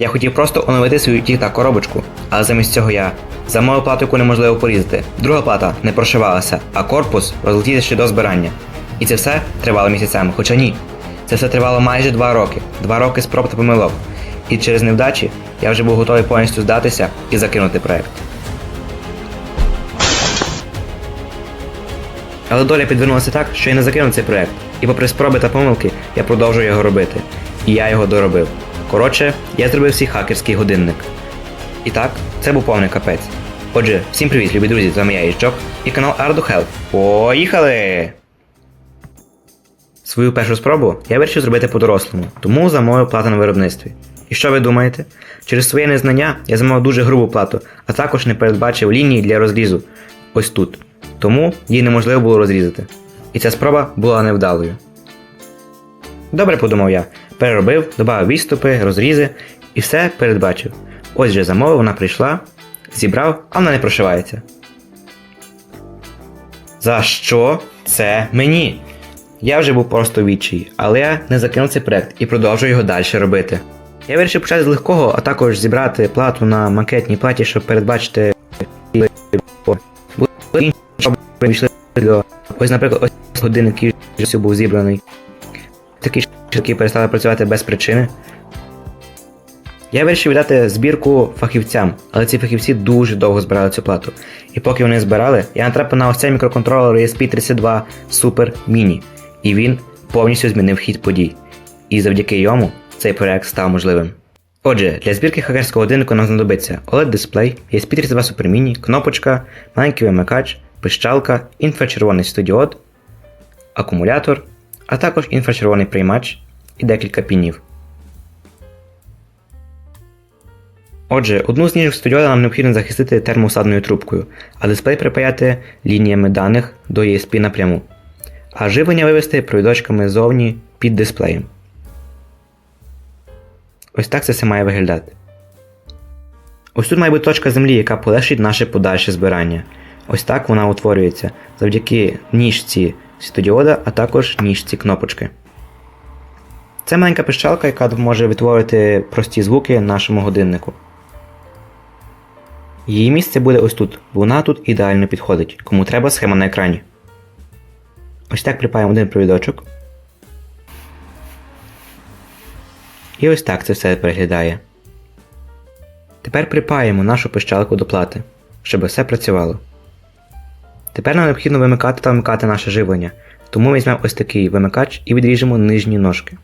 Я хотів просто оновити свою тік-так коробочку, але замість цього я замовив плату, яку неможливо порізати. Друга плата не прошивалася, а корпус розлетівся ще до збирання. І це все тривало місяцями, хоча ні. Це все тривало майже два роки, два роки спроб та помилок. І через невдачі я вже був готовий повністю здатися і закинути проект. Але доля підвернулася так, що я не закинув цей проект. І попри спроби та помилки, я продовжую його робити. І я його доробив. Коротше, я зробив свій хакерський годинник. І так, це був повний капець. Отже, всім привіт, любі друзі, з вами я Іжджок і канал Health. Поїхали! Свою першу спробу я вирішив зробити по-дорослому, тому замовив плату на виробництві. І що ви думаєте? Через своє незнання я замовив дуже грубу плату, а також не передбачив лінії для розрізу ось тут. Тому її неможливо було розрізати. І ця спроба була невдалою. Добре, подумав я, переробив, додав відступи, розрізи і все передбачив. Ось же замовив, вона прийшла, зібрав, а вона не прошивається. За що це мені? Я вже був просто в відчаї, але я не закинув цей проект і продовжую його далі робити. Я вирішив почати з легкого, а також зібрати плату на макетній платі, щоб передбачити. Були інші вийшли до. Ось, наприклад, ось годинник, який був зібраний. Ж, які перестали працювати без причини. Я вирішив віддати збірку фахівцям, але ці фахівці дуже довго збирали цю плату. І поки вони збирали, я натрапив на ось цей мікроконтролер ESP32 Super Mini, і він повністю змінив хід подій. І завдяки йому цей проект став можливим. Отже, для збірки хакерського годиннику нам знадобиться OLED-дисплей, ESP32 Super Mini, кнопочка, маленький вимикач, пищалка, інфрачервоний студіод, акумулятор, а також інфрачервоний приймач і декілька пінів. Отже, одну з ніжок студіода нам необхідно захистити термоусадною трубкою, а дисплей припаяти лініями даних до ESP напряму, а живлення вивести провідочками зовні під дисплеєм. Ось так це все має виглядати. Ось тут має бути точка землі, яка полегшить наше подальше збирання. Ось так вона утворюється завдяки ніжці світодіода, а також ніжці кнопочки. Це маленька пищалка, яка може витворити прості звуки нашому годиннику. Її місце буде ось тут, бо вона тут ідеально підходить, кому треба схема на екрані. Ось так припаємо один провідочок. І ось так це все переглядає. Тепер припаємо нашу пищалку до плати, щоб все працювало. Тепер нам необхідно вимикати та вмикати наше живлення, тому візьмемо ось такий вимикач і відріжемо нижні ножки.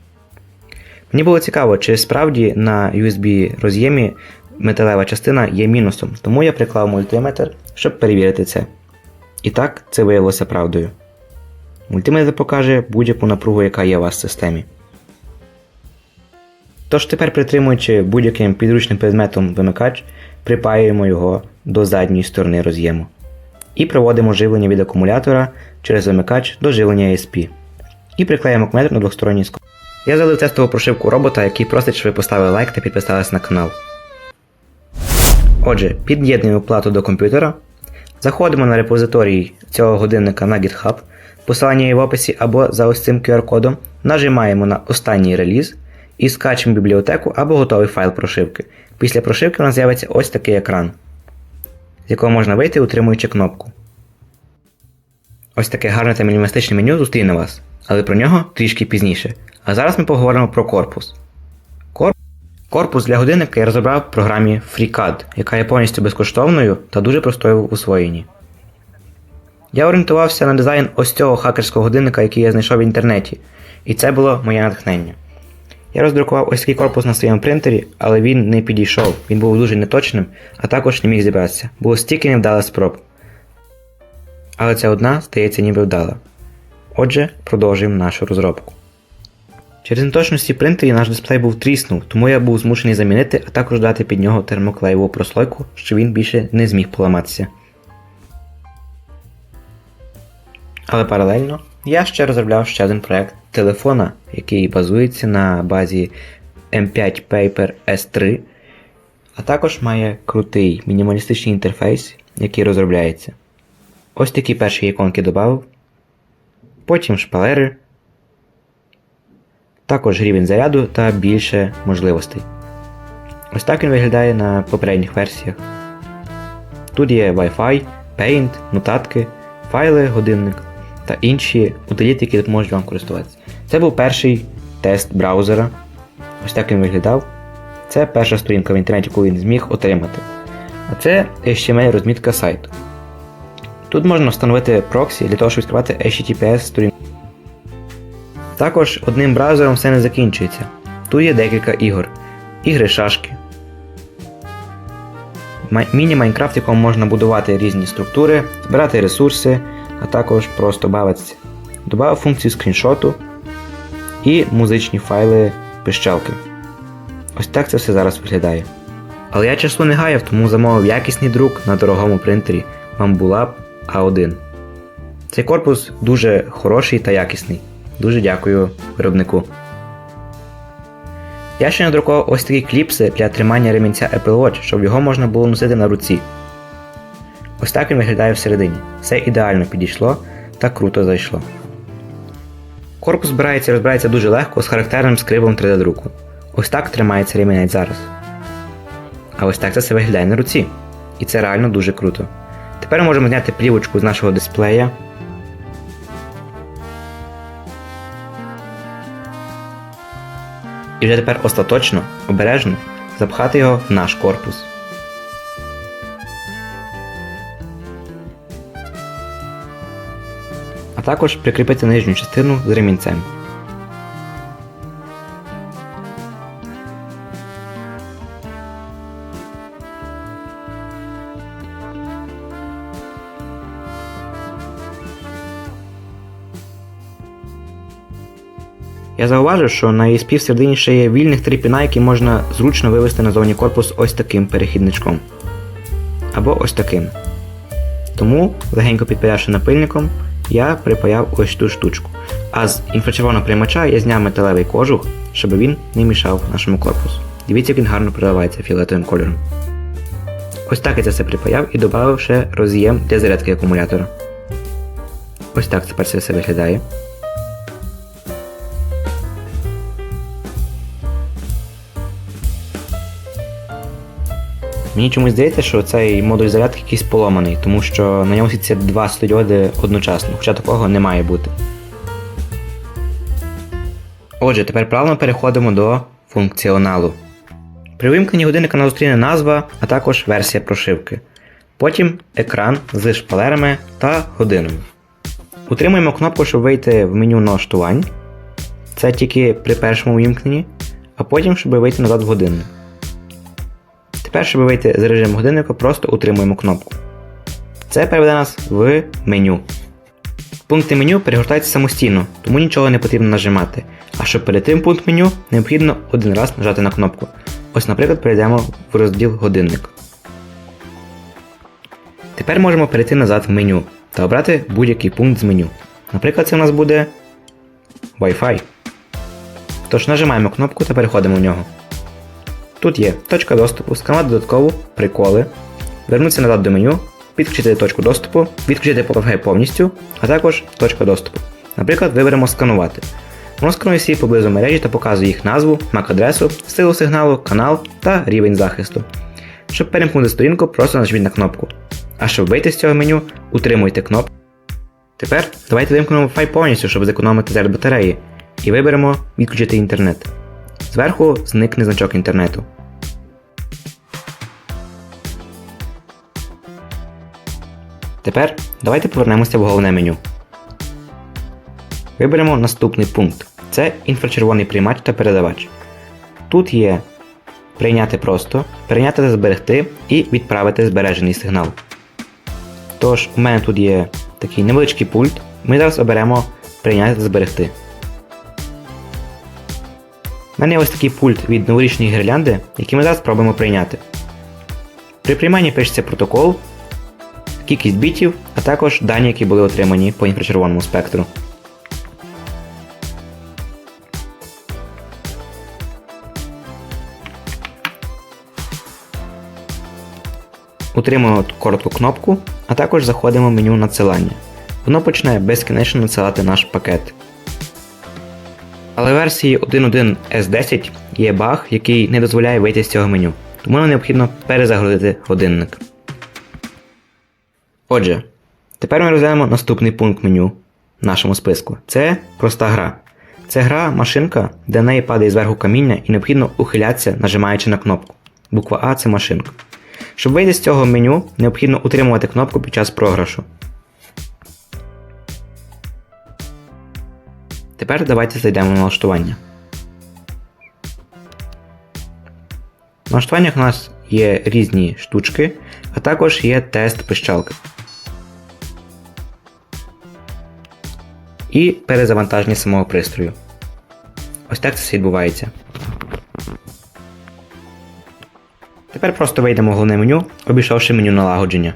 Мені було цікаво, чи справді на USB роз'ємі металева частина є мінусом, тому я приклав мультиметр, щоб перевірити це. І так, це виявилося правдою. Мультиметр покаже будь-яку напругу, яка є у вас в системі. Тож тепер, притримуючи будь-яким підручним предметом вимикач, припаюємо його до задньої сторони роз'єму. І проводимо живлення від акумулятора через вимикач до живлення ESP. І приклеїмо акумулятор на двосторонній ск. Я залив тестову прошивку робота, який просить, щоб ви поставили лайк та підписалися на канал. Отже, під'єднуємо плату до комп'ютера, заходимо на репозиторій цього годинника на GitHub, посилання є в описі або за ось цим QR-кодом, нажимаємо на останній реліз і скачемо бібліотеку або готовий файл прошивки. Після прошивки у нас з'явиться ось такий екран, з якого можна вийти, утримуючи кнопку. Ось таке гарне та мінімалістичне меню зустріне вас, але про нього трішки пізніше. А зараз ми поговоримо про корпус. Корпус для годинника я розібрав в програмі FreeCAD, яка є повністю безкоштовною та дуже простою в усвоєнні. Я орієнтувався на дизайн ось цього хакерського годинника, який я знайшов в інтернеті, і це було моє натхнення. Я роздрукував ось такий корпус на своєму принтері, але він не підійшов, він був дуже неточним, а також не міг зібратися. Було стільки невдалих спроб. Але ця одна, здається, ніби вдала. Отже, продовжуємо нашу розробку. Через неточності принтері наш дисплей був тріснув, тому я був змушений замінити, а також дати під нього термоклеєву прослойку, щоб він більше не зміг поламатися. Але паралельно я ще розробляв ще один проект телефона, який базується на базі M5 Paper S3, а також має крутий мінімалістичний інтерфейс, який розробляється. Ось такі перші іконки додав, потім шпалери, також рівень заряду та більше можливостей. Ось так він виглядає на попередніх версіях. Тут є Wi-Fi, Paint, нотатки, файли, годинник та інші утиліти, які допоможуть вам користуватися. Це був перший тест браузера. Ось так він виглядав. Це перша сторінка в інтернеті, яку він зміг отримати. А це HTML розмітка сайту. Тут можна встановити проксі для того, щоб відкривати HTTPS сторінку. Також одним браузером все не закінчується. Тут є декілька ігор. Ігри шашки. Міні-Майнкрафт, якому можна будувати різні структури, збирати ресурси, а також просто бавитися. Добавив функцію скріншоту і музичні файли пищалки. Ось так це все зараз виглядає. Але я часу не гаяв, тому замовив якісний друк на дорогому принтері Bambulab A1. Цей корпус дуже хороший та якісний. Дуже дякую виробнику. Я ще надрукував ось такі кліпси для тримання ремінця Apple Watch, щоб його можна було носити на руці. Ось так він виглядає всередині. Все ідеально підійшло та круто зайшло. Корпус збирається і розбирається дуже легко з характерним скривом 3D друку. Ось так тримається ремінець зараз. А ось так це все виглядає на руці. І це реально дуже круто. Тепер можемо зняти плівочку з нашого дисплея. І вже тепер остаточно, обережно запхати його в наш корпус. Також прикріпити нижню частину з ремінцем. Я зауважив, що на ESP всередині ще є вільних три піна, які можна зручно вивести назовні корпус ось таким перехідничком. Або ось таким. Тому, легенько підпиявши напильником, я припаяв ось ту штучку. А з інфрачервоного приймача я зняв металевий кожух, щоб він не мішав нашому корпусу. Дивіться, як він гарно переливається фіолетовим кольором. Ось так я це все припаяв і додав ще роз'єм для зарядки акумулятора. Ось так тепер це все виглядає. Мені чомусь здається, що цей модуль зарядки якийсь поломаний, тому що на ньому світяться два світлодіоди одночасно, хоча такого не має бути. Отже, тепер плавно переходимо до функціоналу. При вимкненні годинника нас зустріне назва, а також версія прошивки. Потім екран з шпалерами та годинами. Утримуємо кнопку, щоб вийти в меню налаштувань. Це тільки при першому вимкненні, а потім, щоб вийти назад в годинник. Тепер, щоб вийти з режиму годинника, просто утримуємо кнопку. Це переведе нас в меню. Пункти меню перегортаються самостійно, тому нічого не потрібно нажимати. А щоб перейти в пункт меню, необхідно один раз нажати на кнопку. Ось, наприклад, перейдемо в розділ годинник. Тепер можемо перейти назад в меню та обрати будь-який пункт з меню. Наприклад, це у нас буде Wi-Fi. Тож нажимаємо кнопку та переходимо в нього. Тут є точка доступу, сканувати додатково, приколи, вернутися назад до меню, підключити точку доступу, відключити Wi-Fi повністю, а також точка доступу. Наприклад, виберемо сканувати. Воно сканує всі поблизу мережі та показує їх назву, MAC-адресу, силу сигналу, канал та рівень захисту. Щоб перемкнути сторінку, просто нажміть на кнопку. А щоб вийти з цього меню, утримуйте кнопку. Тепер давайте вимкнемо Wi-Fi повністю, щоб зекономити заряд батареї, і виберемо відключити інтернет. Зверху зникне значок інтернету. Тепер давайте повернемося в головне меню. Виберемо наступний пункт. Це інфрачервоний приймач та передавач. Тут є прийняти просто, прийняти та зберегти і відправити збережений сигнал. Тож, у мене тут є такий невеличкий пульт. Ми зараз оберемо прийняти та зберегти. У мене є ось такий пульт від новорічної гірлянди, який ми зараз спробуємо прийняти. При прийманні пишеться протокол, кількість бітів, а також дані, які були отримані по інфрачервоному спектру. Утримуємо коротку кнопку, а також заходимо в меню надсилання. Воно почне безкінечно надсилати наш пакет. Але в версії 1.1 S10 є баг, який не дозволяє вийти з цього меню. тому нам необхідно перезагрузити годинник. Отже, тепер ми розглянемо наступний пункт меню в нашому списку. Це проста гра. Це гра машинка, де неї падає зверху каміння і необхідно ухилятися, нажимаючи на кнопку. Буква А це машинка. Щоб вийти з цього меню, необхідно утримувати кнопку під час програшу. Тепер давайте зайдемо на налаштування. В налаштуваннях у нас є різні штучки, а також є тест пищалки. І перезавантаження самого пристрою. Ось так це все відбувається. Тепер просто вийдемо в головне меню, обійшовши меню налагодження.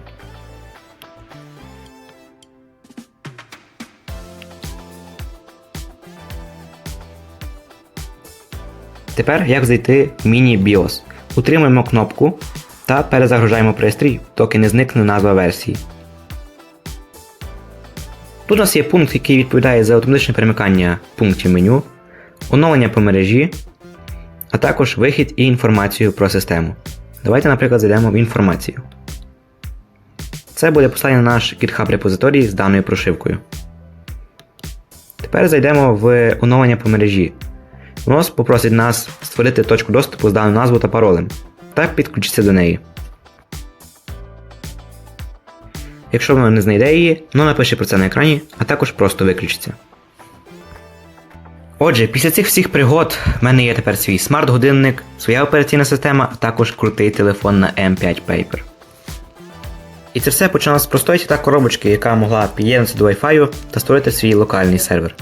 Тепер як зайти в міні-BIOS. Утримуємо кнопку та перезагружаємо пристрій, доки не зникне назва версії. Тут у нас є пункт, який відповідає за автоматичне перемикання пунктів меню, оновлення по мережі, а також вихід і інформацію про систему. Давайте, наприклад, зайдемо в інформацію. Це буде посилання на наш GitHub репозиторій з даною прошивкою. Тепер зайдемо в оновлення по мережі. Воно попросить нас створити точку доступу з даною назвою та паролем та підключитися до неї. Якщо воно не знайде її, ну напиши про це на екрані, а також просто виключиться. Отже, після цих всіх пригод в мене є тепер свій смарт-годинник, своя операційна система, а також крутий телефон на M5 Paper. І це все починалося з простої та коробочки, яка могла під'єднатися до Wi-Fi та створити свій локальний сервер.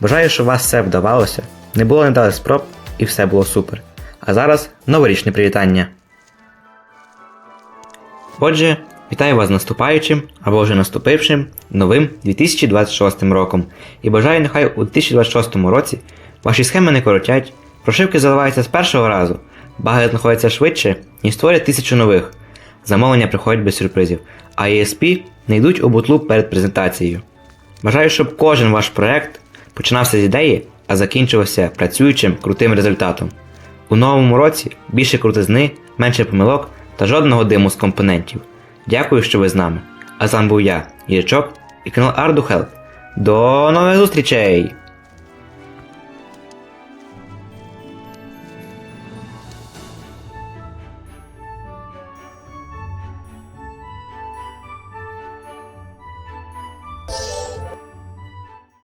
Бажаю, щоб у вас все вдавалося, не було недалих спроб і все було супер. А зараз новорічне привітання. Отже, вітаю вас з наступаючим або вже наступившим новим 2026 роком. І бажаю, нехай у 2026 році ваші схеми не коротять, прошивки заливаються з першого разу, баги знаходяться швидше, ніж створять тисячу нових. Замовлення приходять без сюрпризів, а ESP не йдуть у бутлу перед презентацією. Бажаю, щоб кожен ваш проект починався з ідеї, а закінчувався працюючим крутим результатом. У новому році більше крутизни, менше помилок та жодного диму з компонентів. Дякую, що ви з нами. А з вами був я, Єрчок і канал Ардухелп. До нових зустрічей!